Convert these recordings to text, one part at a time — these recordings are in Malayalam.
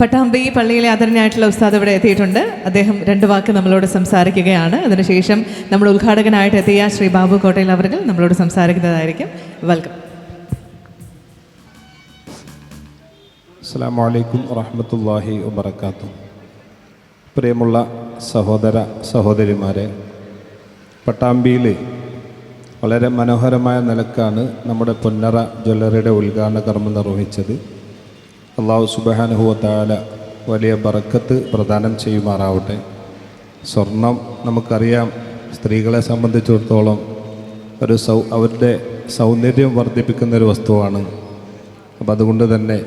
പട്ടാമ്പി പള്ളിയിലെ ആദരണീയായിട്ടുള്ള ഉസ്താദ് ഇവിടെ എത്തിയിട്ടുണ്ട്. അദ്ദേഹം രണ്ട് വാക്ക് നമ്മളോട് സംസാരിക്കുകയാണ്. അതിനുശേഷം നമ്മൾ ഉദ്ഘാടകനായിട്ട് എത്തിയ ശ്രീ ബാബു കോട്ടയിൽ അവർ നമ്മളോട് സംസാരിക്കുന്നതായിരിക്കും. വെൽക്കം അസ്സാം വലൈക്കും വബർക്കാത്തു പ്രിയമുള്ള സഹോദര സഹോദരിമാരെ പട്ടാമ്പിയിലെ വളരെ മനോഹരമായ നിലക്കാണ് നമ്മുടെ പൊന്നറ ജ്വല്ലറിയുടെ ഉദ്ഘാടന കർമ്മം നിർവഹിച്ചത്. അള്ളാഹു സുബാനുഹുവത്താല വലിയ ബറക്കത്ത് പ്രദാനം ചെയ്യുമാറാവട്ടെ. സ്വർണം നമുക്കറിയാം സ്ത്രീകളെ സംബന്ധിച്ചിടത്തോളം ഒരു സൗ അവരുടെ സൗന്ദര്യം വർദ്ധിപ്പിക്കുന്ന ഒരു വസ്തുവാണ്. അപ്പം അതുകൊണ്ട് തന്നെ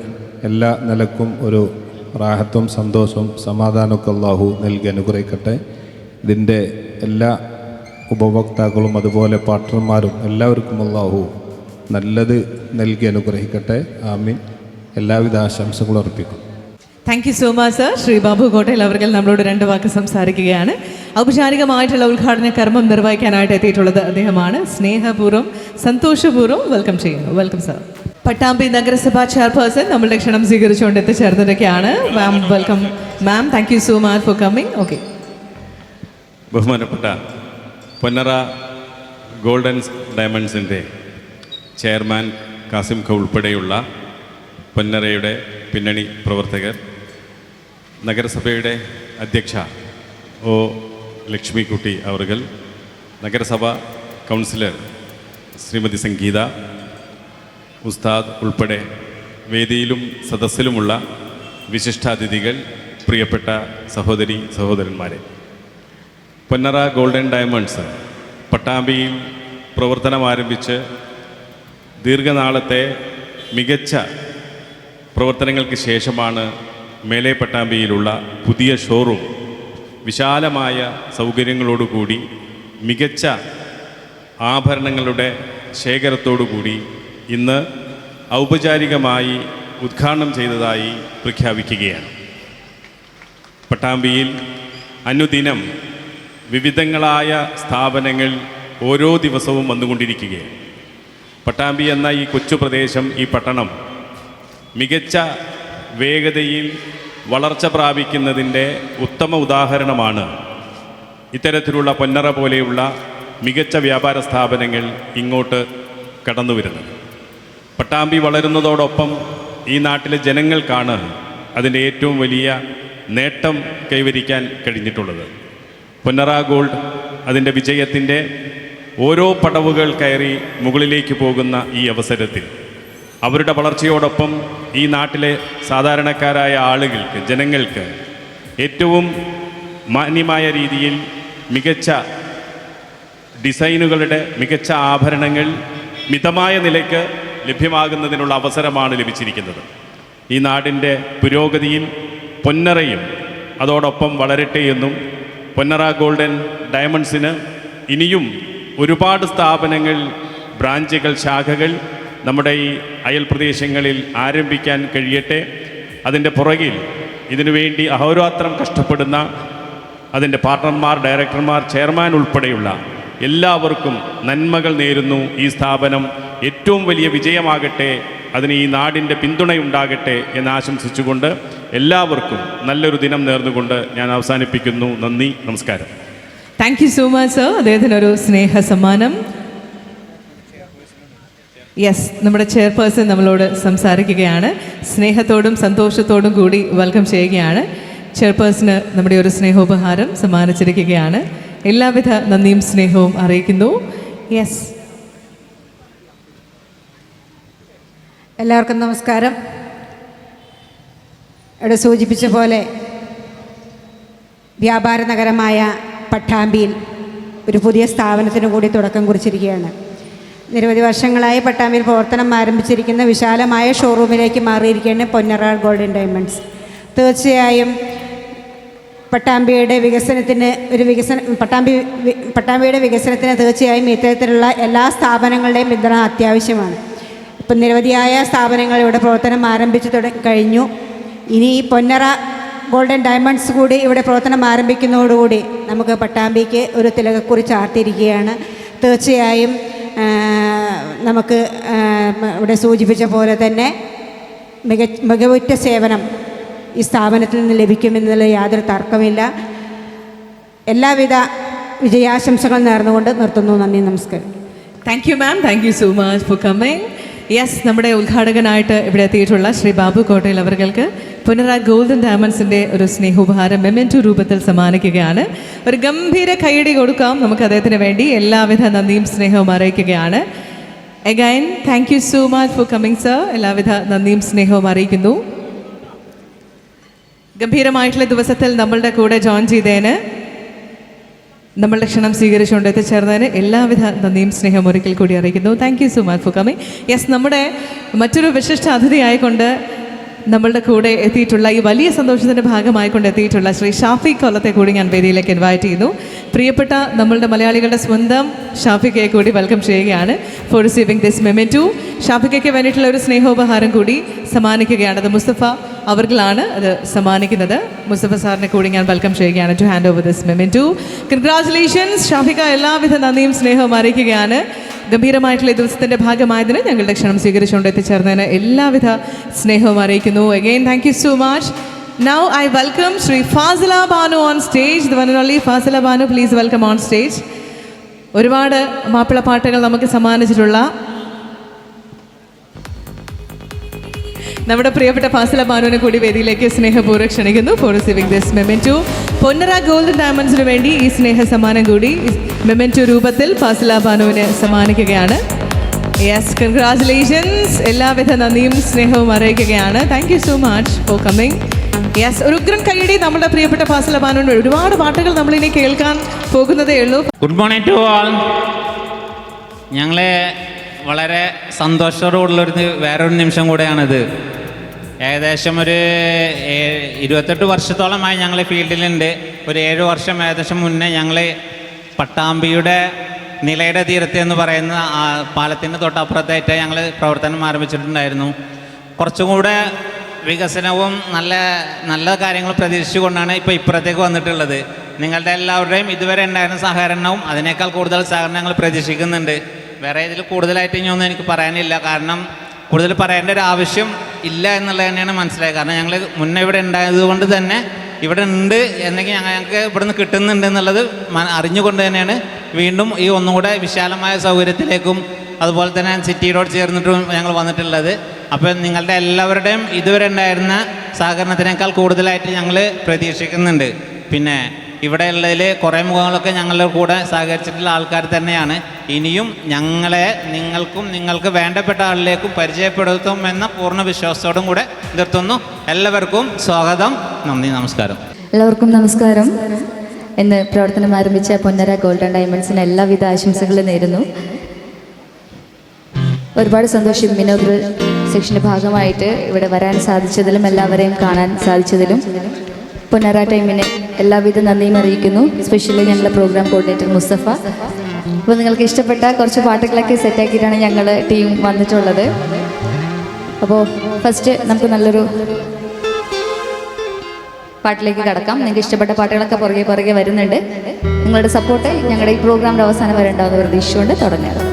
എല്ലാ നിലക്കും ഒരു റാഹത്വം സന്തോഷവും സമാധാനമൊക്കെ അള്ളാഹു നൽകി അനുഗ്രഹിക്കട്ടെ. ഇതിന്റെ എല്ലാ ഉപഭോക്താക്കളും അതുപോലെ പാർട്ട്ണർമാരും എല്ലാവർക്കും അള്ളാഹു നല്ലത് നൽകി അനുഗ്രഹിക്കട്ടെ. ആമീൻ. എല്ലാവിധ ആശംസകളും അർപ്പിക്കും thank you so much sir Shri Babu Kottayil അവർക്ക് നമ്മളോട് രണ്ട് വാക്ക് സംസാരിക്കുകയാണ്. ഔപചാരികമായിട്ടുള്ള ഉദ്ഘാടന കർമ്മം നിർവഹിക്കാനായിട്ട് എത്തിയിട്ടുള്ളത് അദ്ദേഹമാണ്. സ്നേഹപൂർവം സന്തോഷപൂർവം വെൽക്കം ചെയ്യുന്നു. വെൽക്കം സർ പട്ടാമ്പി നഗരസഭാ ചെയർപേഴ്സൺ നമ്മളുടെ ക്ഷണം സ്വീകരിച്ചുകൊണ്ട് എത്തിച്ചേർന്നതൊക്കെയാണ് ma'am welcome ma'am thank you so much for coming okay ബഹുമാനപ്പെട്ട പൊന്നറ ഗോൾഡൻ ഡയമണ്ട്സിന്റെ ചെയർമാൻ കാസിം ഖ ഉൾപ്പെടെയുള്ള പൊന്നറയുടെ പിന്നണി പ്രവർത്തകർ നഗരസഭയുടെ അധ്യക്ഷ ഒ ലക്ഷ്മിക്കുട്ടി അവർകൾ നഗരസഭ കൗൺസിലർ ശ്രീമതി സംഗീത ഉസ്താദ് ഉൾപ്പെടെ വേദിയിലും സദസ്സിലുമുള്ള വിശിഷ്ടാതിഥികൾ പ്രിയപ്പെട്ട സഹോദരി സഹോദരന്മാരെ. പൊന്നറ ഗോൾഡൻ ഡയമണ്ട്സ് പട്ടാമ്പിയിൽ പ്രവർത്തനം ആരംഭിച്ച് ദീർഘനാളത്തെ മികച്ച പ്രവർത്തനങ്ങൾക്ക് ശേഷമാണ് മേലെ പട്ടാമ്പിയിലുള്ള പുതിയ ഷോറൂം വിശാലമായ സൗകര്യങ്ങളോടുകൂടി മികച്ച ആഭരണങ്ങളുടെ ശേഖരത്തോടുകൂടി ഇന്ന് ഔപചാരികമായി ഉദ്ഘാടനം ചെയ്തതായി പ്രഖ്യാപിക്കുകയാണ്. പട്ടാമ്പിയിൽ അനുദിനം വിവിധങ്ങളായ സ്ഥാപനങ്ങൾ ഓരോ ദിവസവും വന്നുകൊണ്ടിരിക്കുകയാണ്. പട്ടാമ്പി എന്ന ഈ കൊച്ചു പ്രദേശം ഈ പട്ടണം മികച്ച വേഗതയിൽ വളർച്ച പ്രാപിക്കുന്നതിന്റെ ഉത്തമ ഉദാഹരണമാണ് ഇത്തരത്തിലുള്ള പൊന്നറ പോലെയുള്ള മികച്ച വ്യാപാര സ്ഥാപനങ്ങൾ ഇങ്ങോട്ട് കടന്നു വരുന്നത്. പട്ടാമ്പി വളരുന്നതോടൊപ്പം ഈ നാട്ടിലെ ജനങ്ങൾക്കാണ് അതിന്റെ ഏറ്റവും വലിയ നേട്ടം കൈവരിക്കാൻ കഴിഞ്ഞിട്ടുള്ളത്. പൊന്നറ ഗോൾഡ് അതിന്റെ വിജയത്തിന്റെ ഓരോ പടവുകൾ കയറി മുകളിലേക്ക് പോകുന്ന ഈ അവസരത്തിൽ അവരുടെ വളർച്ചയോടൊപ്പം ഈ നാട്ടിലെ സാധാരണക്കാരായ ആളുകൾക്ക് ജനങ്ങൾക്ക് ഏറ്റവും മാന്യമായ രീതിയിൽ മികച്ച ഡിസൈനുകളുടെ മികച്ച ആഭരണങ്ങൾ മിതമായ നിലയ്ക്ക് ലഭ്യമാകുന്നതിനുള്ള അവസരമാണ് ലഭിച്ചിരിക്കുന്നത്. ഈ നാടിന്റെ പുരോഗതിയും പൊന്നറയും അതോടൊപ്പം വളരട്ടെ എന്നും പൊന്നറ ഗോൾഡൻ ഡയമണ്ട്സിന് ഇനിയും ഒരുപാട് സ്ഥാപനങ്ങൾ ബ്രാഞ്ചുകൾ ശാഖകൾ നമ്മുടെ ഈ അയൽ പ്രദേശങ്ങളിൽ ആരംഭിക്കാൻ കഴിയട്ടെ. അതിന്റെ പുറകിൽ ഇതിനുവേണ്ടി അഹോരാത്രം കഷ്ടപ്പെടുന്ന അതിന്റെ പാർട്ണർമാർ ഡയറക്ടർമാർ ചെയർമാൻ ഉൾപ്പെടെയുള്ള എല്ലാവർക്കും നന്മകൾ നേരുന്നു. ഈ സ്ഥാപനം ഏറ്റവും വലിയ വിജയമാകട്ടെ. അതിന് ഈ നാടിന്റെ പിന്തുണയുണ്ടാകട്ടെ എന്ന് ആശംസിച്ചുകൊണ്ട് എല്ലാവർക്കും നല്ലൊരു ദിനം നേർന്നുകൊണ്ട് ഞാൻ അവസാനിപ്പിക്കുന്നു. നന്ദി നമസ്കാരം. Thank you so much sir അദ്ദേഹത്തിനൊരു സ്നേഹ സമ്മാനം യെസ് നമ്മുടെ ചെയർപേഴ്സൺ നമ്മളോട് സംസാരിക്കുകയാണ്. സ്നേഹത്തോടും സന്തോഷത്തോടും കൂടി വെൽക്കം ചെയ്യുകയാണ്. ചെയർപേഴ്സണ് നമ്മുടെ ഒരു സ്നേഹോപഹാരം സമ്മാനിച്ചിരിക്കുകയാണ്. എല്ലാവിധ നന്ദിയും സ്നേഹവും അറിയിക്കുന്നു. യെസ് എല്ലാവർക്കും നമസ്കാരം. ഇവിടെ സൂചിപ്പിച്ച പോലെ വ്യാപാര നഗരമായ പട്ടാമ്പിയിൽ ഒരു പുതിയ സ്ഥാപനത്തിന് കൂടി തുടക്കം കുറിച്ചിരിക്കുകയാണ്. നിരവധി വർഷങ്ങളായി പട്ടാമ്പിയിൽ പ്രവർത്തനം ആരംഭിച്ചിരിക്കുന്ന വിശാലമായ ഷോറൂമിലേക്ക് മാറിയിരിക്കുകയാണ് പൊന്നറാൾ ഗോൾഡൻ ഡയമണ്ട്സ്. തീർച്ചയായും പട്ടാമ്പിയുടെ വികസനത്തിന് ഒരു വികസന പട്ടാമ്പി പട്ടാമ്പിയുടെ വികസനത്തിന് തീർച്ചയായും ഇത്തരത്തിലുള്ള എല്ലാ സ്ഥാപനങ്ങളുടെയും പിന്തുണ അത്യാവശ്യമാണ്. ഇപ്പം നിരവധിയായ സ്ഥാപനങ്ങൾ ഇവിടെ പ്രവർത്തനം ആരംഭിച്ചു തുടങ്ങി കഴിഞ്ഞു. ഇനി ഈ പൊന്നറ ഗോൾഡൻ ഡയമണ്ട്സ് കൂടി ഇവിടെ പ്രവർത്തനം ആരംഭിക്കുന്നതോടുകൂടി നമുക്ക് പട്ടാമ്പിക്ക് ഒരു തിലകക്കുറി ചാർത്തിയിരിക്കുകയാണ്. തീർച്ചയായും നമുക്ക് ഇവിടെ സൂചിപ്പിച്ച പോലെ തന്നെ മിക മികവുറ്റ സേവനം ഈ സ്ഥാപനത്തിൽ നിന്ന് ലഭിക്കുമെന്നുള്ള യാതൊരു തർക്കമില്ല. എല്ലാവിധ വിജയാശംസകൾ നേർന്നുകൊണ്ട് നിർത്തുന്നു. നന്ദി നമസ്കാരം. Thank you ma'am thank you so much for coming yes നമ്മുടെ ഉദ്ഘാടകനായിട്ട് ഇവിടെ എത്തിയിട്ടുള്ള ശ്രീ ബാബു കോട്ടയിൽ അവർക്ക് പുനരാ ഗോൾഡൻ ഡയമണ്ട്സിന്റെ ഒരു സ്നേഹോപഹാരം മെമെന്റു രൂപത്തിൽ സമ്മാനിക്കുകയാണ്. ഒരു ഗംഭീര കൈയടി കൊടുക്കാം. നമുക്ക് അദ്ദേഹത്തിന് വേണ്ടി എല്ലാവിധ നന്ദിയും സ്നേഹവും അറിയിക്കുകയാണ്. Again thank you so much for coming sir എല്ലാവിധ നന്ദിയും സ്നേഹവും അറിയിക്കുന്നു. ഗംഭീരമായിട്ടുള്ള ദിവസത്തിൽ നമ്മളുടെ കൂടെ ജോയിൻ ചെയ്തതിന് നമ്മളുടെ ക്ഷണം സ്വീകരിച്ചുകൊണ്ട് എത്തിച്ചേർന്നതിന് എല്ലാവിധ നന്ദിയും സ്നേഹം ഒരിക്കൽ കൂടി അറിയിക്കുന്നു. Thank you so much for coming yes നമ്മുടെ മറ്റൊരു വിശിഷ്ട അതിഥിയായിക്കൊണ്ട് നമ്മളുടെ കൂടെ എത്തിയിട്ടുള്ള ഈ വലിയ സന്തോഷത്തിന്റെ ഭാഗമായിക്കൊണ്ട് എത്തിയിട്ടുള്ള ശ്രീ ഷാഫി കൊല്ലത്തെ കൂടി ഞാൻ വേദിയിലേക്ക് ഇൻവൈറ്റ് ചെയ്യുന്നു. പ്രിയപ്പെട്ട നമ്മളുടെ മലയാളികളുടെ സ്വന്തം ഷാഫിക്കയെ കൂടി വെൽക്കം ചെയ്യുകയാണ്. ഫോർ റിസീവിംഗ് ദിസ് മെമെന്റു ഷാഫിക്കയ്ക്ക് വേണ്ടിയിട്ടുള്ള ഒരു സ്നേഹോപഹാരം കൂടി സമ്മാനിക്കുകയാണ്. അത് മുസ്തഫ അവർകളാണ് അത് സമ്മാനിക്കുന്നത്. മുസഫ സാറിനെ കൂടി ഞാൻ വെൽക്കം ചെയ്യുകയാണ് to hand over this memento congratulations Shafika എല്ലാവിധ നന്ദിയും സ്നേഹവും അറിയിക്കുകയാണ്. ഗംഭീരമായിട്ടുള്ള ഈ ദിവസത്തിന്റെ ഭാഗമായതിന് ഞങ്ങളുടെ ക്ഷണം സ്വീകരിച്ചുകൊണ്ട് എത്തിച്ചേർന്നതിന് എല്ലാവിധ സ്നേഹവും അറിയിക്കുന്നു. Again thank you so much now I welcome Shri Fasila Banu on stage the one only Fasila Banu please welcome on stage ഒരുപാട് മാപ്പിള പാട്ടുകൾ നമുക്ക് സമ്മാനിച്ചിട്ടുള്ള നമ്മുടെ പ്രിയപ്പെട്ട ഫാസില ബാനുവിനെ കൂടി വേദിയിലേക്ക് സ്നേഹപൂർവം ക്ഷണിക്കുന്നു. For receiving this memento Ponnara golden ഡയമണ്ട്സിന് വേണ്ടി ഈ സ്നേഹ സമ്മാനം കൂടി മെമെന്റു രൂപത്തിൽ ഫാസില ബാനുവിന് സമ്മാനിക്കുകയാണ്. യെസ് കൺഗ്രാചുലേഷൻസ് എല്ലാവിധ നന്ദിയും സ്നേഹവും അറിയിക്കുകയാണ്. Thank you so much for coming yes ഒരു ഉഗ്രം കൈയടി നമ്മുടെ പ്രിയപ്പെട്ട ഫാസില ബാനുവിന് ഒരുപാട് പാട്ടുകൾ നമ്മളിനി കേൾക്കാൻ പോകുന്നതേ ഉള്ളൂ. ഗുഡ് മോർണിംഗ് ടു ഓൾ ഞങ്ങളെ വളരെ സന്തോഷത്തോടുള്ളൊരു വേറൊരു നിമിഷം കൂടെയാണിത്. ഏകദേശം ഒരു ഇരുപത്തെട്ട് വർഷത്തോളമായി ഞങ്ങൾ ഫീൽഡിലുണ്ട്. ഒരു ഏഴ് വർഷം ഏകദേശം മുന്നേ ഞങ്ങൾ പട്ടാമ്പിയുടെ നിലയുടെ തീരത്ത് എന്ന് പറയുന്ന പാലത്തിന്റെ തൊട്ടപ്പുറത്തായിട്ട് ഞങ്ങൾ പ്രവർത്തനം ആരംഭിച്ചിട്ടുണ്ടായിരുന്നു. കുറച്ചും കൂടെ വികസനവും നല്ല നല്ല കാര്യങ്ങൾ പ്രതീക്ഷിച്ചുകൊണ്ടാണ് ഇപ്പോൾ ഇപ്പുറത്തേക്ക് വന്നിട്ടുള്ളത്. നിങ്ങളുടെ എല്ലാവരുടെയും ഇതുവരെ ഉണ്ടായിരുന്ന സഹകരണവും അതിനേക്കാൾ കൂടുതൽ സഹകരണം ഞങ്ങൾ പ്രതീക്ഷിക്കുന്നുണ്ട്. വേറെ ഇതിൽ കൂടുതലായിട്ട് ഇനിയൊന്നും എനിക്ക് പറയാനില്ല. കാരണം കൂടുതൽ പറയേണ്ട ഒരു ആവശ്യം ഇല്ല എന്നുള്ളത് തന്നെയാണ് മനസ്സിലായത്. കാരണം ഞങ്ങൾ മുന്നേ ഇവിടെ ഉണ്ടായത് കൊണ്ട് തന്നെ ഇവിടെ ഉണ്ട് എന്നെങ്കിൽ ഞങ്ങൾ ഞങ്ങൾക്ക് ഇവിടുന്ന് കിട്ടുന്നുണ്ട് എന്നുള്ളത് അറിഞ്ഞുകൊണ്ട് തന്നെയാണ്. വീണ്ടും ഈ ഒന്നുകൂടെ വിശാലമായ സൗകര്യത്തിലേക്കും അതുപോലെ തന്നെ സിറ്റിയോട് ചേർന്നിട്ടും ഞങ്ങൾ വന്നിട്ടുള്ളത്. അപ്പോൾ നിങ്ങളുടെ എല്ലാവരുടെയും ഇതുവരെ ഉണ്ടായിരുന്ന സഹകരണത്തിനേക്കാൾ കൂടുതലായിട്ട് ഞങ്ങൾ പ്രതീക്ഷിക്കുന്നുണ്ട്. പിന്നെ ഇവിടെ ഉള്ളതിൽ കുറേ മുഖങ്ങളൊക്കെ ഞങ്ങളുടെ കൂടെ സഹകരിച്ചിട്ടുള്ള ആൾക്കാർ തന്നെയാണ്. ഇനിയും ഞങ്ങളെ നിങ്ങൾക്കും നിങ്ങൾക്ക് വേണ്ടപ്പെട്ട ആളിലേക്കും പരിചയപ്പെടുത്തുമെന്ന പൂർണ വിശ്വാസത്തോടും കൂടെ നിർത്തുന്നു. എല്ലാവർക്കും സ്വാഗതം. നന്ദി നമസ്കാരം. എല്ലാവർക്കും നമസ്കാരം. ഇന്ന് പ്രവർത്തനം ആരംഭിച്ച പൊന്നര ഗോൾഡൻ ഡയമണ്ട്സിന് എല്ലാവിധ ആശംസകളും നേരുന്നു. ഒരുപാട് സന്തോഷം ഇന്നോഗ്രൽ സെക്ഷന്റെ ഭാഗമായിട്ട് ഇവിടെ വരാൻ സാധിച്ചതിലും എല്ലാവരെയും കാണാൻ സാധിച്ചതിലും. പൊന്നര ടൈമിന് എല്ലാവിധ നന്ദിയും അറിയിക്കുന്നു. സ്പെഷ്യലി ഞങ്ങളുടെ പ്രോഗ്രാം കോർഡിനേറ്റർ മുസ്തഫ. അപ്പോൾ നിങ്ങൾക്ക് ഇഷ്ടപ്പെട്ട കുറച്ച് പാട്ടുകളൊക്കെ സെറ്റാക്കിയിട്ടാണ് ഞങ്ങൾ ടീം വന്നിട്ടുള്ളത്. അപ്പോൾ ഫസ്റ്റ് നമുക്ക് നല്ലൊരു പാട്ടിലേക്ക് കടക്കാം. നിങ്ങൾക്ക് ഇഷ്ടപ്പെട്ട പാട്ടുകളൊക്കെ പുറകെ പുറകെ വരുന്നുണ്ട്. നിങ്ങളുടെ സപ്പോർട്ട് ഞങ്ങളുടെ ഈ പ്രോഗ്രാമിന്റെ അവസാനം വരെ ഉണ്ടാകുന്ന പ്രതീക്ഷിച്ചുകൊണ്ട് തുടങ്ങിയത് ജ്വാലയായി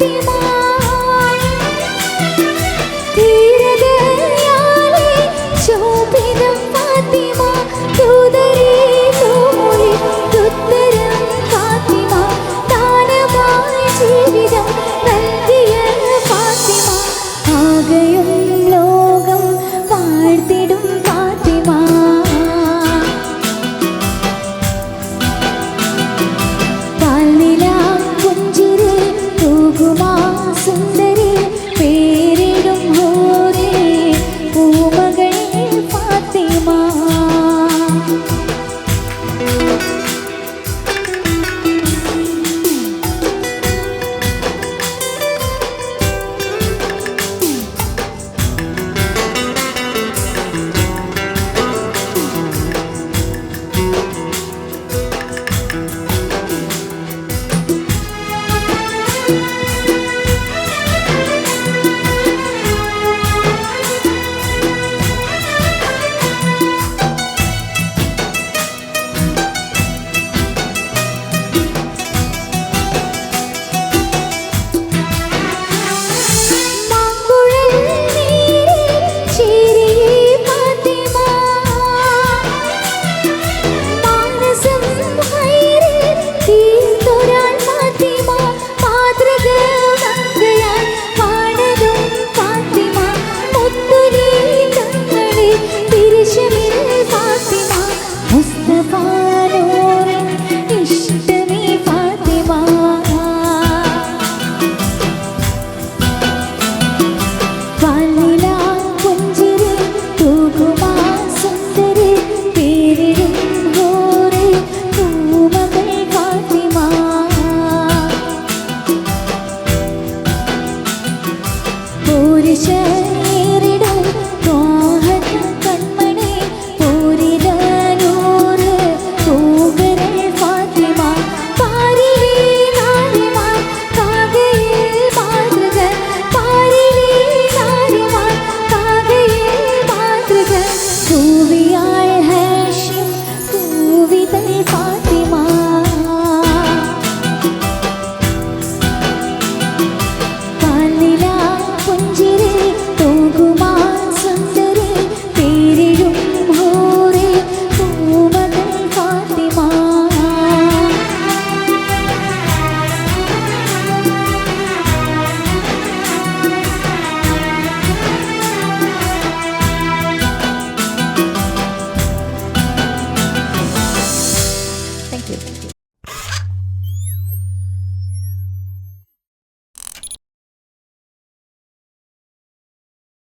Fatima soon.